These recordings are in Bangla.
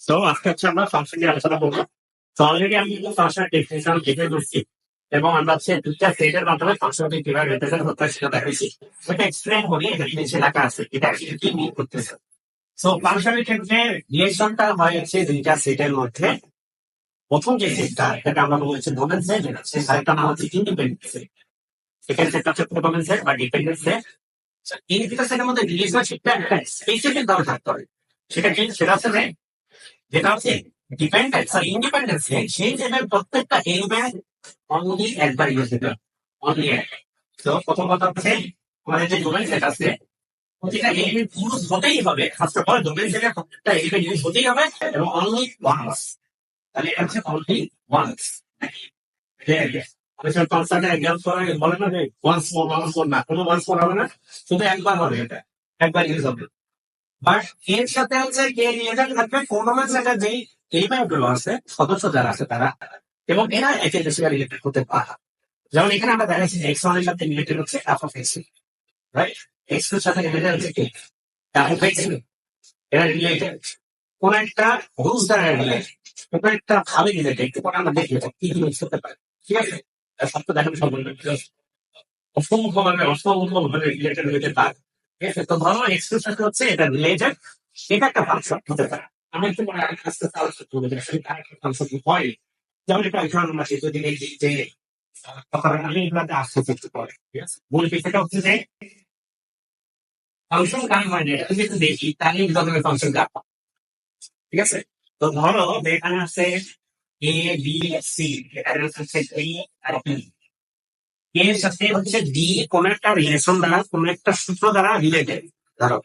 তো আজকে হচ্ছে আমরা ফাংশন নিয়ে আলোচনা করব। তো অলরেডি আমি কিন্তু ফাংশন ডেফিনেশন দেখে দিচ্ছি এবং আমরা হচ্ছে দুটা সেটের মাধ্যমে ফাংশনটি কীভাবে রিপ্রেজেন্ট হয় সেটা দেখাইছি। সেটা এক্সপ্লেন করি, এখানে নিচে আছে এটা আসলে কি মিন করতেছে। সো ফাংশনের ক্ষেত্রে রিলেশনটা হয় হচ্ছে দুইটা সেটের মধ্যে। প্রথম যে সেটটা এটাকে আমরা বলছি ডোমেন সেট যেটা সেই আরেকটা নাম হচ্ছে ইন্ডিপেন্ডেন্ট সেট সেকেন্ড সেটটা হচ্ছে ডোমেন সেট বা ডিপেন্ডেন্ট সেট এই দুটা সেটের মধ্যে রিলেশনশিপটা একটা স্পেসিফিক থাকতে হবে। সেটা কি? সেটা হচ্ছে যেটা হচ্ছে ডিপেন্ডেন্ট সরি ইন্ডিপেন্ডেন্স সেই সেটের প্রত্যেকটা এলিমেন্ট অনলি একবার ইউজ দিতে অনলি তো প্রথম কথা হচ্ছে যে ডোমেন সেট আছে, প্রতিটা হতেই হবে। ফার্স্ট অফ অল ডোমেন প্রত্যেকটা এলিমেন্ট ইউজ হতেই হবে এবং অনলি ওয়ান্স তাহলে এটা হচ্ছে অনলি ওয়ান্স বলে না না। কোনো হবে না। শুধু একবার হবে এটা। একবার ইউজ হবে। বাট এর সাথে হচ্ছে কে রিলেটেড থাকবে ফোনোমের সাথে যেই এলিমেন্টগুলো আছে, সদস্য যারা আছে তারা। এবং এরা একে রিলেটেড হতে পারে। যেমন এখানে আমরা দেখাচ্ছি এক্স ওয়ানের সাথে রিলেটেড হচ্ছে এফ অফ এক্স রাইট এক্সের সাথে রিলেটেড হচ্ছে কে? এফ এক্স এরা রিলেটেড কোন একটা রুলস দ্বারা রিলেটেড কোন একটা ভাবে রিলেটেড কোন আমরা দেখি এটা কি জিনিস হতে পারে। ঠিক আছে? সব তো দেখানো সম্ভব অসংখ্য ভাবে অসংখ্য ভাবে রিলেটেড হতে পারে। তো ধরো এক্সের সাথে হচ্ছে এটা রিলেটেড এটা একটা ফাংশন হতে পারে আমি একটু আস্তে আস্তে আলোচনা করব একটা ফাংশন হয় যেমন এখানে আমরা সেই যদি এই যে- তখন আমি এগুলাতে আসতে চেষ্টা করি আছে মূল বিষয়টা হচ্ছে যে ফাংশন কার হয় এটা যদি দেখি তাহলে ধরনের ফাংশন ঠিক আছে তো ধরো এখানে আছে এ বি সি এখানে হচ্ছে এ আর বি এর সাথে হচ্ছে ডি কোন একটা রিলেশন দ্বারা, কোন একটা সূত্র দ্বারা রিলেটেড ধরো।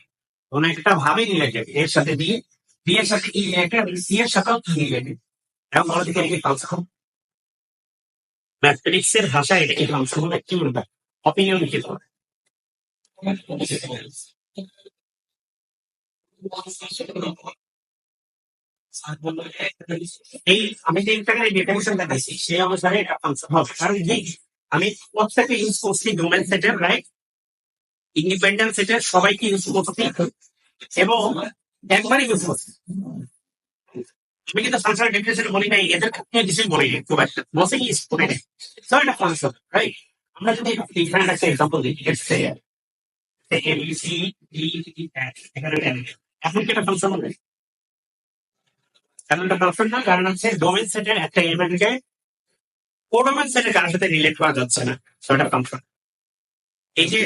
কোন একটা ভাবে রিলেটেড এর সাথে ডি বি এর সাথে ই রিলেটেড সি এর সাথেও কি রিলেটেড এখন বলো দিকে কি ফাংশন ম্যাথমেটিক্স এর ভাষায় এটা কি ফাংশন কি বলবে অপিনিয়ন কি হবে এই আমি যে ইন্টারনেট ডেফিনেশনটা দিয়েছি সেই অনুসারে এটা ফাংশন হবে। কারণ কি? আমি প্রত্যেকে ইউজ করছি ডোমেন সেটের রাইট ইন্ডিপেন্ডেন্ট সেটের সবাইকে ইউজ করছি এবং একবারই ইউজ করছি। আমি কিন্তু ফাংশনাল ডেফিনেশন বলি নাই, এদের ক্ষেত্রে কিছুই বলি নাই, খুব একটা। বসে ইউজ করি নাই। সো এটা ফাংশন রাইট আমরা যদি ডিফারেন্ট একটা এক্সাম্পল দিই let's say A B C D E এখন কি এটা ফাংশন হবে? কারণ এটা ফাংশন না, কারণ হচ্ছে ডোমেন সেটের একটা এলিমেন্টকে কোডোমেন সেটের কারোর সাথে রিলেট করা যাচ্ছে না। সো এটা ফাংশন এই যে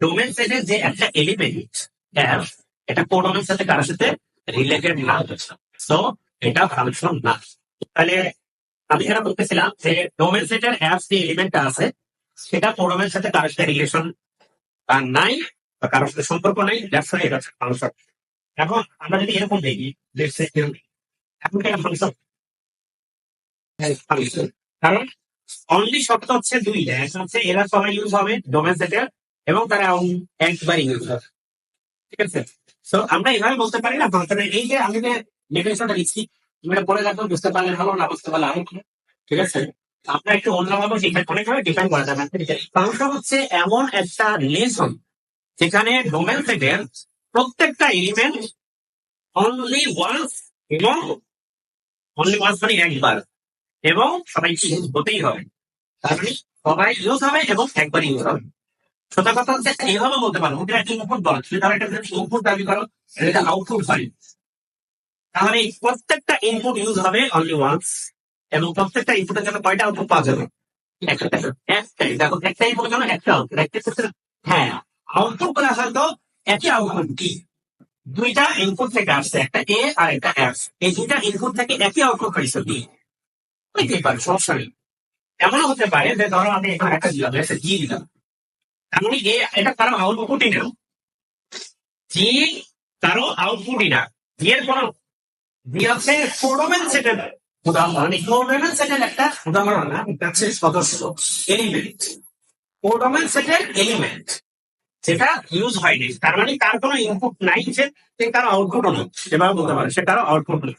ডোমেন সেটের যে একটা এলিমেন্ট এফ এটা কোডোমেন সাথে কারোর সাথে রিলেটেড না সো এটা ফাংশন না। তাহলে আমি এখানে বলতেছিলাম যে ডোমেন সেটের অ্যাপ যে এলিমেন্টটা আছে, সেটা কোডোমের সাথে কারোর সাথে রিলেশন তার নাই, বা কারোর সাথে সম্পর্ক নাই দ্যাটস এটা ফাংশন এখন আমরা যদি এরকম দেখি লেটস সে এখন কি ফাংশন ফাংশন কারণ অনলি শর্ত হচ্ছে দুইটা একটা হচ্ছে এরা সবাই ইউজ হবে ডোমেন সেটের এবং তারা একবার ইউজ হবে। ঠিক আছে? তো আমরা এভাবে বলতে পারি না। ফাংশনের এই যে আমি যে ডেফিনেশনটা লিখছি তুমি এটা পড়ে দেখো বুঝতে পারলে ভালো, না বুঝতে পারলে আরও। ঠিক আছে? আপনার একটু অন্যভাবে অনেকভাবে ডিফাইন করা যাবে। ফাংশন হচ্ছে এমন একটা রিলেশন যেখানে ডোমেন সেটের প্রত্যেকটা এলিমেন্ট অনলি ওয়ান্স এবং অনলি ওয়ান্স মানে একবার। এবং সবাই ইউজ হতেই হবে? মানে সবাই ইউজ হবে এবং একবার ইউজ হবে। সোজা কথা হচ্ছে এইভাবে বলতে পারো ওটা একটা ইনপুট বলো, তুমি তার একটা যদি ইনপুট দাবি করো এটা আউটপুট হয়। তাহলে প্রত্যেকটা ইনপুট ইউজ হবে অনলি ওয়ান্স এবং প্রত্যেকটা ইনপুটের জন্য কয়টা আউটপুট পাওয়া যাবে? একটা একটাই দেখো, একটা ইনপুটের জন্য একটা আউটপুট একটা হ্যাঁ আউটপুট করে আসার তো একই আউটপুট কি? দুইটা ইনপুট থেকে আসছে, একটা এ আর একটা এফ এই দুইটা ইনপুট থেকে একই আউটপুট পাইছে বি হইতেই পারে সমস্যা নেই এমনও হতে পারে যে ধরো আমি এখানে একটা দিলাম একটা জি দিলাম এমনি এ এটা কারও আউটপুটই না জি কারও আউটপুটই না। এর কোনো হচ্ছে কোডোমেন সেটের উদাহরণ কোডোমেন সেটের একটা উদাহরণ না হচ্ছে সদস্য। এলিমেন্ট কোডোমেন সেটের এলিমেন্ট যেটা ইউজ হয়নি। তার মানে তার কোনো ইনপুট নাই যে সে কারও আউটপুটও নেই। এভাবে বলতে পারে, সে কারও আউটপুট নেই।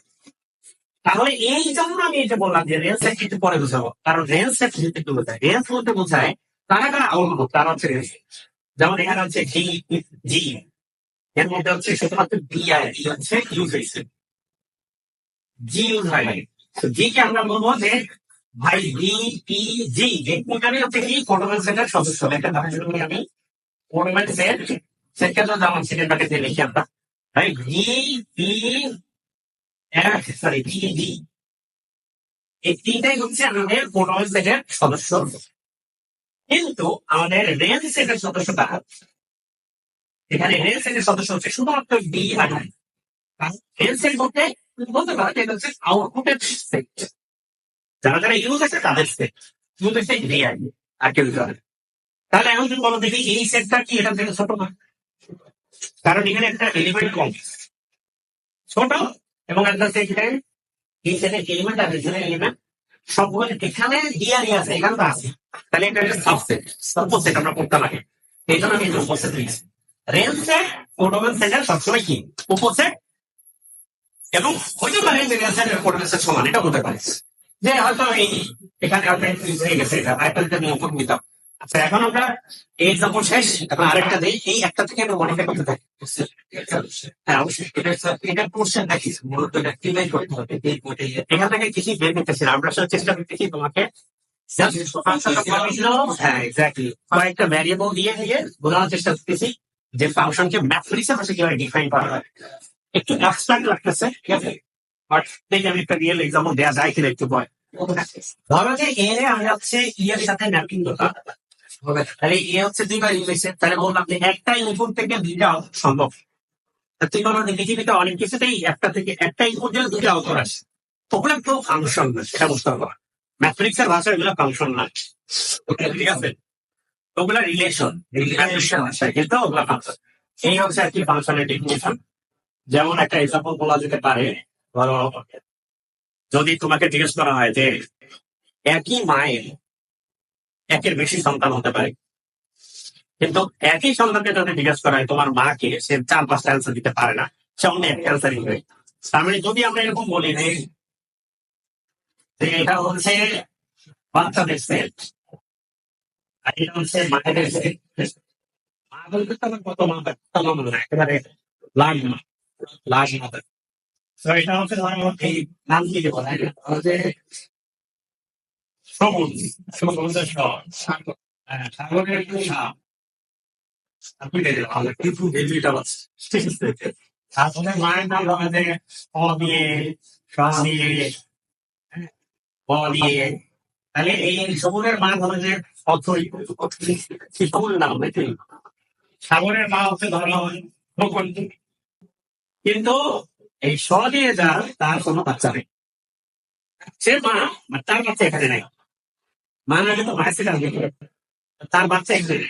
তাহলে এই জন্য আমি এটা বললাম যে রেঞ্জ সেট একটু পরে বুঝাবো। কারণ রেঞ্জ সেট একটু বোঝায় রেঞ্জ বলতে বোঝায়, তারা কারা? আউটপুট তারা হচ্ছে রেঞ্জ যেমন এখানে হচ্ছে ডি জি এর মধ্যে হচ্ছে শুধুমাত্র ডি ডি হচ্ছে ইউজ হয়েছে। জি ইউজ হয় নাই। জি কে আমরা বলব যে ভাই ডি পি জি এখানে হচ্ছে কি ফটোমেন্ট সেটের সদস্য। একটা জন্য আমি। ফটোমেন্ট সেট সেটকে তো যেমন ব্র্যাকেট দিয়ে লিখি আমরা। ভাই ডি পি সরি এই তিনটাই হচ্ছে আমাদের ফটোমেন্ট সেটের সদস্য। কিন্তু আমাদের রেঞ্জ সেটের সদস্যটা এখানে রেঞ্জ সেটের সদস্য হচ্ছে শুধুমাত্র ডি আর রেঞ্জ সেট বলতে বলতে পারো এটা হচ্ছে আউটপুটের সেট যারা যারা ইউজ আছে তাদের সেট ইউজ হচ্ছে ডি আর আর কেউ তাহলে এখন তুমি বলো দেখি এই সেটটা কি এটা থেকে ছোট না? কারণ এখানে একটা এলিমেন্ট কম। ছোট এবং একটা সেখানে এই এলিমেন্ট আর এখানে এলিমেন্ট সবগুলো এখানে আছে, এখানে তো আছে। তাহলে এটা একটা সাবসেট আমরা করতে লাগে। এই জন্য আমি উপসেট দিয়েছি রেল সেট সেটের সবসময় কি? উপসেট এবং হতে পারে যে রেল ফোটোমেন সেট সমান এটা হতে পারে। যে হয়তো এই এখানে একটা হয়ে গেছে, এটা আরেকটা নিতাম আচ্ছা এখন আমরা এই এক্সাম্পল শেষ। এখন আরেকটা দিই। এই একটা থেকে আমরা মডিফাই করতে থাকি। হ্যাঁ অবশ্যই। এটা পোর্শন নাকি মূলত করতে হবে। এখান কিছু বের আমরা চেষ্টা করতেছি তোমাকে হ্যাঁ এক্স্যাক্টলি কয়েকটা ভ্যারিয়েবল দিয়ে দিয়ে বোঝানোর চেষ্টা করতেছি যে ফাংশনকে ম্যাথমেটিক্সের ভাষায় কীভাবে ডিফাইন করা হয়। একটু লাগতেছে, ঠিক আছে? বাট দেখি একটা রিয়েল এক্সাম্পল দেওয়া যায় কিনা একটু ভয় ধরো যে এ রে আমি হচ্ছে ই এর সাথে ম্যাপিং করতাম তাহলে এ হচ্ছে দুইবার ইউজ তাহলে বললাম যে একটা ইনপুট থেকে দুইটা output সম্ভব। তা তুই বলো পৃথিবীতে অনেক কিছুতেই একটা থেকে একটা ইনপুট দিয়ে দুইটা আউটপুট আসে। ওগুলো কেউ ফাংশন না, সেটা বুঝতে ম্যাথমেটিক্স এর ভাষায় এগুলো ফাংশন না। ঠিক আছে? ওগুলা রিলেশন রিলেশন আছে, কিন্তু ওগুলা ফাংশন এই হচ্ছে কি ফাংশনের ডেফিনেশন যেমন একটা এক্সাম্পল বলা যেতে পারে, ধরো, যদি তোমাকে জিজ্ঞেস করা হয় যে একই মায়ের একের বেশি সন্তান হতে পারে। কিন্তু একই সন্তানকে যদি জিজ্ঞেস করা হয়, তোমার মাকে সে চার, পাঁচটা অ্যান্সার দিতে পারে না, সে অন্য একটা অ্যান্সার দিবে তার মানে যদি আমরা এরকম বলি যে এটা হচ্ছে বাচ্চাদের সেট আর এটা হচ্ছে মা হয় একেবারে তো এটা হচ্ছে নাম তাই হ্যাঁ, সাগরের মায়ের নাম অ তাহলে এই সবুজের মা হলো যে অথই শিশুর নাম সাগরের মা হচ্ছে ধরা হয় কিন্তু এই স দিয়ে যার তার কোনো বাচ্চা নেই। সে মা তার বাচ্চা এখানে নাই। মায়ের থেকে আসবে তার বাচ্চা নেই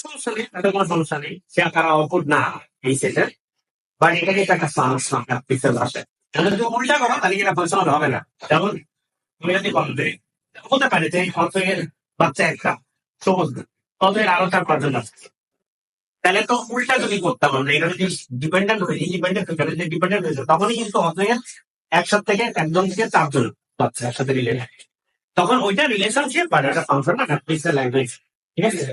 সমস্যা নেই তাদের কোনো সমস্যা নেই। সে তারা না, এই বাট একটা সমস্যা আসে। যদি উল্টা করো, তাহলে হবে না? যেমন, তুমি যদি হতে পারে যে বাচ্চা একটা সবুজ অতএর আরও চার পাঁচজন তাহলে তো উল্টা যদি করতাম আমরা, এটা যদি ডিপেন্ডেন্ট হয়ে ইন্ডিপেন্ডেন্ট হয়ে গেলে ডিপেন্ডেন্ট হয়েছে তখনই কিন্তু অতএর একসাথে থেকে একজন থেকে চারজন বাচ্চা একসাথে রিলেশন তখন ওইটা রিলেশনশিপ বা একটা ফাংশন না ল্যাঙ্গুয়েজ ঠিক আছে?